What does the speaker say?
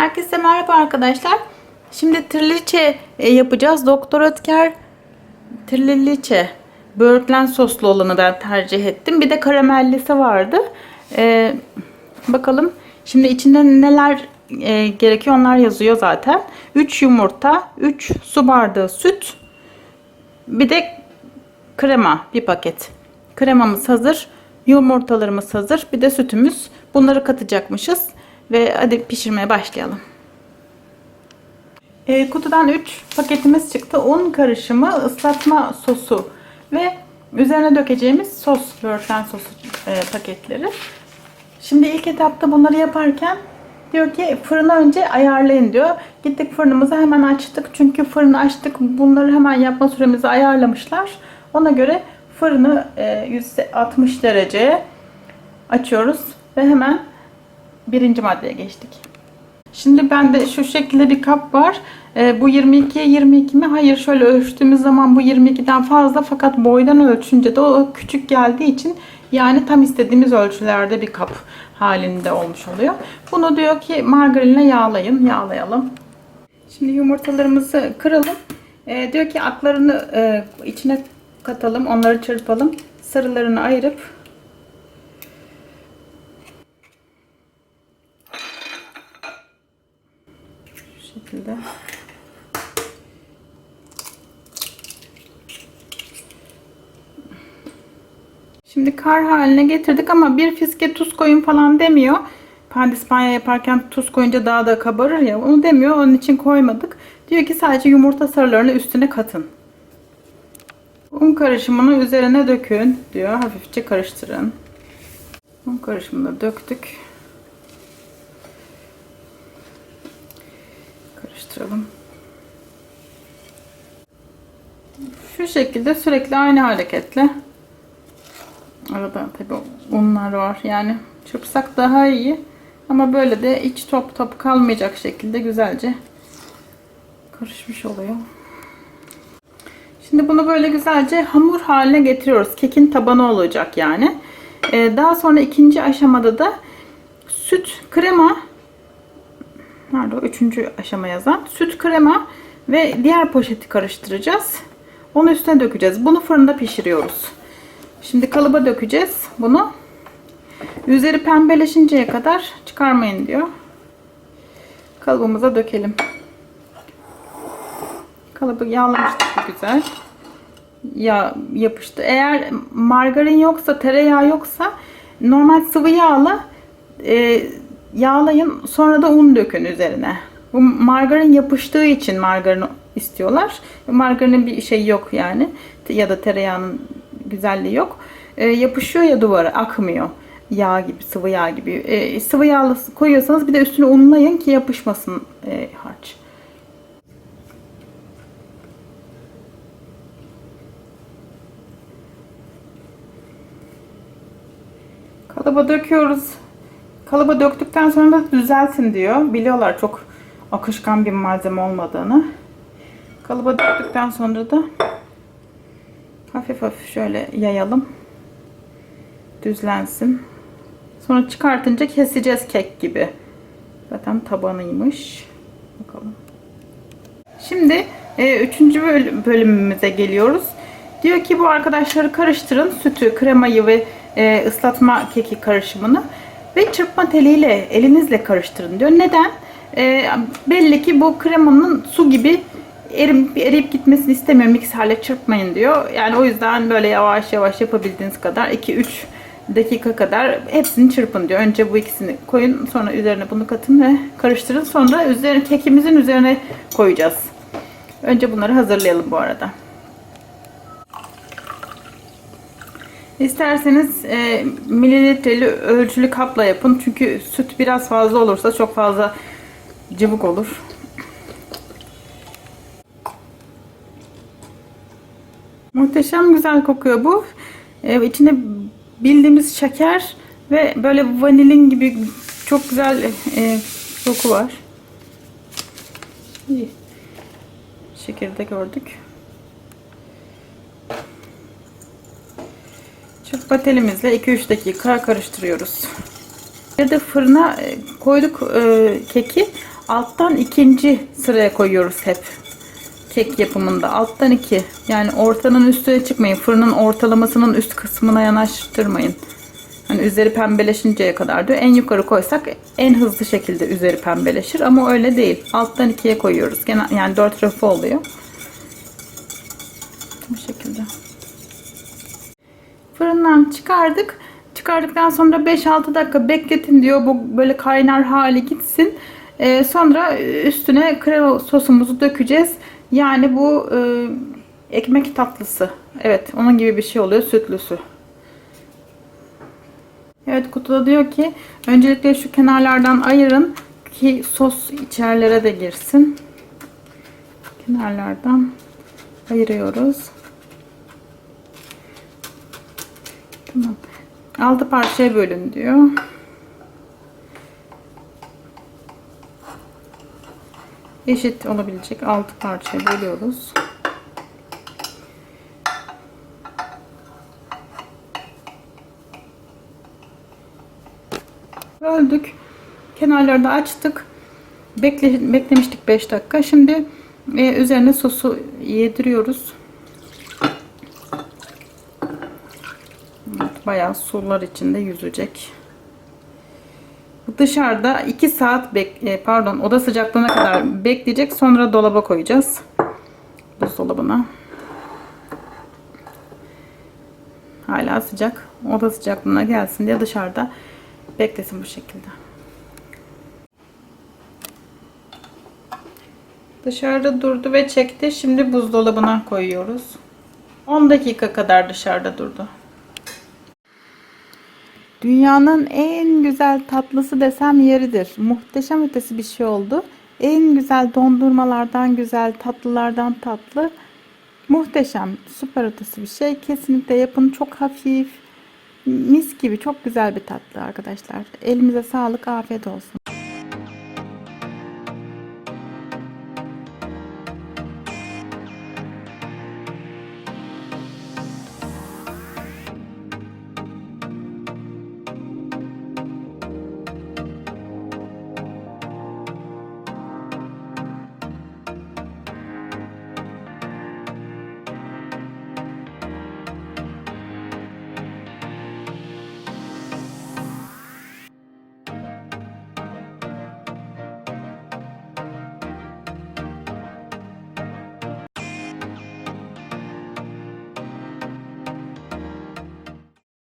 Herkese merhaba arkadaşlar. Şimdi trileçe e, yapacağız. Doktor Ötker trileçe böğürtlen soslu olanı ben tercih ettim. Bir de karamellisi vardı. E, bakalım şimdi içinde neler e, gerekiyor onlar yazıyor zaten. 3 yumurta, 3 su bardağı süt, bir de krema bir paket. Kremamız hazır. Yumurtalarımız hazır. Bir de sütümüz. Bunları katacakmışız. Ve hadi pişirmeye başlayalım. E, kutudan 3 paketimiz çıktı. Un karışımı, ıslatma sosu ve üzerine dökeceğimiz sos, böğürtlen sosu e, paketleri. Şimdi ilk etapta bunları yaparken diyor ki fırını önce ayarlayın diyor. Gittik fırınımızı hemen açtık. Çünkü fırını açtık. Bunları hemen yapma süremizi ayarlamışlar. Ona göre fırını e, 160 dereceye açıyoruz ve hemen birinci maddeye geçtik. Şimdi bende şu şekilde bir kap var. E, bu 22'ye 22 mi? Hayır şöyle ölçtüğümüz zaman bu 22'den fazla fakat boydan ölçünce de o küçük geldiği için yani tam istediğimiz ölçülerde bir kap halinde olmuş oluyor. Bunu diyor ki margarinle yağlayın. Yağlayalım. Şimdi yumurtalarımızı kıralım. E, diyor ki aklarını e, içine katalım. Onları çırpalım. Sarılarını ayırıp şekilde Şimdi kar haline getirdik ama bir fiske tuz koyun falan demiyor. Pandispanya yaparken tuz koyunca daha da kabarır ya onu demiyor. Onun için koymadık. Diyor ki sadece yumurta sarılarını üstüne katın. Un karışımını üzerine dökün diyor. Hafifçe karıştırın. Un karışımını döktük. Karıştıralım. Şu şekilde sürekli aynı hareketle Arada tabi unlar var. Yani çırpsak daha iyi. Ama böyle de iç top top kalmayacak şekilde güzelce karışmış oluyor. Şimdi bunu böyle güzelce hamur haline getiriyoruz. Kekin tabanı olacak yani. Ee, daha sonra ikinci aşamada da süt, krema nerede o? Üçüncü aşama yazan. Süt, krema ve diğer poşeti karıştıracağız. Onu üstüne dökeceğiz. Bunu fırında pişiriyoruz. Şimdi kalıba dökeceğiz bunu. Üzeri pembeleşinceye kadar çıkarmayın diyor. Kalıbımıza dökelim. Kalıbı yağlamıştık güzel. Yağ yapıştı. Eğer margarin yoksa, tereyağı yoksa normal sıvı yağla e, yağlayın. Sonra da un dökün üzerine. Bu margarin yapıştığı için margarin istiyorlar. Margarinin bir şey yok yani. Ya da tereyağının güzelliği yok. E, yapışıyor ya duvara akmıyor. Yağ gibi, sıvı yağ gibi. E, sıvı yağ koyuyorsanız bir de üstüne unlayın ki yapışmasın e, harç. Kalıba döküyoruz. Kalıba döktükten sonra da düzeltin diyor. Biliyorlar çok akışkan bir malzeme olmadığını. Kalıba döktükten sonra da hafif hafif şöyle yayalım. Düzlensin. Sonra çıkartınca keseceğiz kek gibi. Zaten tabanıymış. Bakalım. Şimdi e, üçüncü böl- bölümümüze geliyoruz. Diyor ki bu arkadaşları karıştırın. Sütü, kremayı ve e, ıslatma keki karışımını. Ve çırpma teliyle elinizle karıştırın diyor. Neden? E, belli ki bu kremanın su gibi erip, eriyip gitmesini istemiyor. Mikserle çırpmayın diyor. Yani o yüzden böyle yavaş yavaş yapabildiğiniz kadar 2-3 dakika kadar hepsini çırpın diyor. Önce bu ikisini koyun. Sonra üzerine bunu katın ve karıştırın. Sonra üzerine kekimizin üzerine koyacağız. Önce bunları hazırlayalım bu arada. İsterseniz e, mililitreli ölçülü kapla yapın. Çünkü süt biraz fazla olursa çok fazla cıvık olur. Muhteşem güzel kokuyor bu. Ee, içinde bildiğimiz şeker ve böyle vanilin gibi çok güzel e, koku var. İyi. Şekeri de gördük. Çırpma telimizle 2-3 dakika karıştırıyoruz. Bir de fırına e, koyduk e, keki. alttan ikinci sıraya koyuyoruz hep. Kek yapımında alttan iki. Yani ortanın üstüne çıkmayın. Fırının ortalamasının üst kısmına yanaştırmayın. Hani üzeri pembeleşinceye kadar diyor. En yukarı koysak en hızlı şekilde üzeri pembeleşir ama öyle değil. Alttan ikiye koyuyoruz. Genel, yani dört rafı oluyor. Bu şekilde. Fırından çıkardık. Çıkardıktan sonra 5-6 dakika bekletin diyor. Bu böyle kaynar hali gitsin. Ee, sonra üstüne krema sosumuzu dökeceğiz. Yani bu e, ekmek tatlısı. Evet onun gibi bir şey oluyor. Sütlüsü. Evet kutuda diyor ki öncelikle şu kenarlardan ayırın ki sos içerilere de girsin. Kenarlardan ayırıyoruz. 6 parçaya bölün diyor. Eşit olabilecek 6 parçaya bölüyoruz. Böldük. Kenarları da açtık. Bekle, beklemiştik 5 dakika. Şimdi e, üzerine sosu yediriyoruz. Bayağı sular içinde yüzecek. Dışarıda 2 saat bek e, pardon oda sıcaklığına kadar bekleyecek. Sonra dolaba koyacağız. Buzdolabına. Hala sıcak. Oda sıcaklığına gelsin diye dışarıda beklesin bu şekilde. Dışarıda durdu ve çekti. Şimdi buzdolabına koyuyoruz. 10 dakika kadar dışarıda durdu. Dünyanın en güzel tatlısı desem yeridir. Muhteşem ötesi bir şey oldu. En güzel dondurmalardan güzel, tatlılardan tatlı. Muhteşem, süper ötesi bir şey. Kesinlikle yapın. Çok hafif, mis gibi çok güzel bir tatlı arkadaşlar. Elimize sağlık, afiyet olsun.